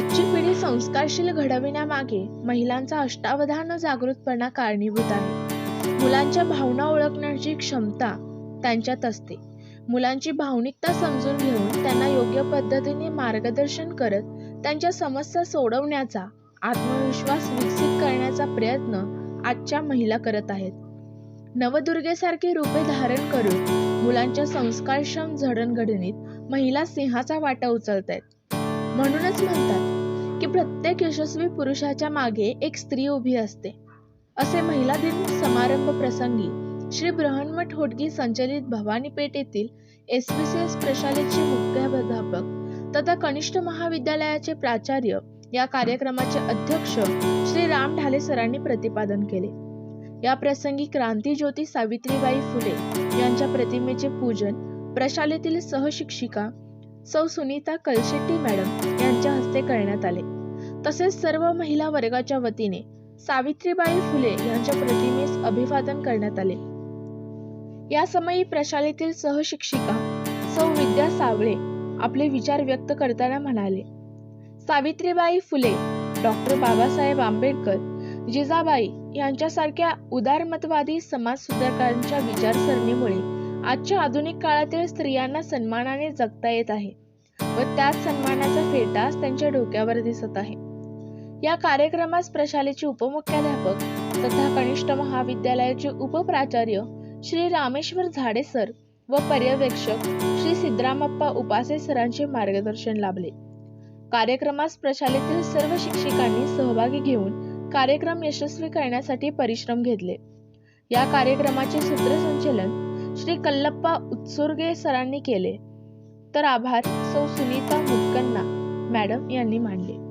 आजची पिढी संस्कारशील घडविण्यामागे महिलांचा अष्टावधान जागृतपणा कारणीभूत आहे. मुलांच्या भावना ओळखण्याची क्षमता त्यांच्यात असते. मुलांची भावनिकता समजून घेऊन त्यांना योग्य पद्धतीने मार्गदर्शन करत त्यांच्या समस्या सोडवण्याचा आत्मविश्वास विकसित करण्याचा प्रयत्न आजच्या महिला करत आहेत. नवदुर्गेसारखे रूपे धारण करून मुलांच्या संस्कारक्षम जडणघडणीत महिला सिंहाचा वाटा उचलत आहेत म्हणूनच म्हणतात की प्रत्येक यशस्वी पुरुषाच्या मागे एक स्त्री उभी असते. असे महिला दिन समारंभ प्रसंगी श्री बृहन्मठ होटगी संचलित भवानीपेठ येथील एस पी सी एस प्रशालेचे मुख्याध्यापक तथा कनिष्ठ महाविद्यालयाचे प्राचार्य या कार्यक्रमाचे अध्यक्ष श्री राम ढाले सरांनी प्रतिपादन केले. या प्रसंगी क्रांती ज्योती सावित्रीबाई फुले यांच्या प्रतिमेचे पूजन प्रशालेतील सहशिक्षिका सौ सुनीता कलशेट्टी मॅडम यांच्या हस्ते करण्यात आले. तसेच सर्व महिला वर्गाच्या वतीने सावित्रीबाई फुले यांच्या प्रतिमेस अभिवादन करण्यात आले. या समयी प्रशालेतील सहशिक्षिका सौ विद्या सावळे आपले विचार व्यक्त करताना म्हणाले सावित्रीबाई फुले डॉक्टर बाबासाहेब आंबेडकर जिजाबाई यांच्यासारख्या उदारमतवादी समाजसुधारकांच्या विचारसरणीमुळे आजच्या आधुनिक काळातील स्त्रियांना सन्मानाने जगता येत आहे व त्याच सन्मानाचा फेटाच त्यांच्या डोक्यावर दिसत आहे. या कार्यक्रमास प्रशालेचे उपमुख्याध्यापक तथा कनिष्ठ महाविद्यालयाचे उपप्राचार्य श्री रामेश्वर झाडे सर व पर्यवेक्षक श्री सिद्धरामप्पा उपासे सरांचे मार्गदर्शन लाभले. कार्यक्रमास प्रशालेतील सर्व शिक्षकांनी सहभागी घेऊन कार्यक्रम यशस्वी करण्यासाठी परिश्रम घेतले. या कार्यक्रमाचे सूत्रसंचलन श्री कल्लप्पा उत्सुर्गे सरांनी केले. तर आभार सौ सुनीता मुटकन्ना मॅडम यांनी मानले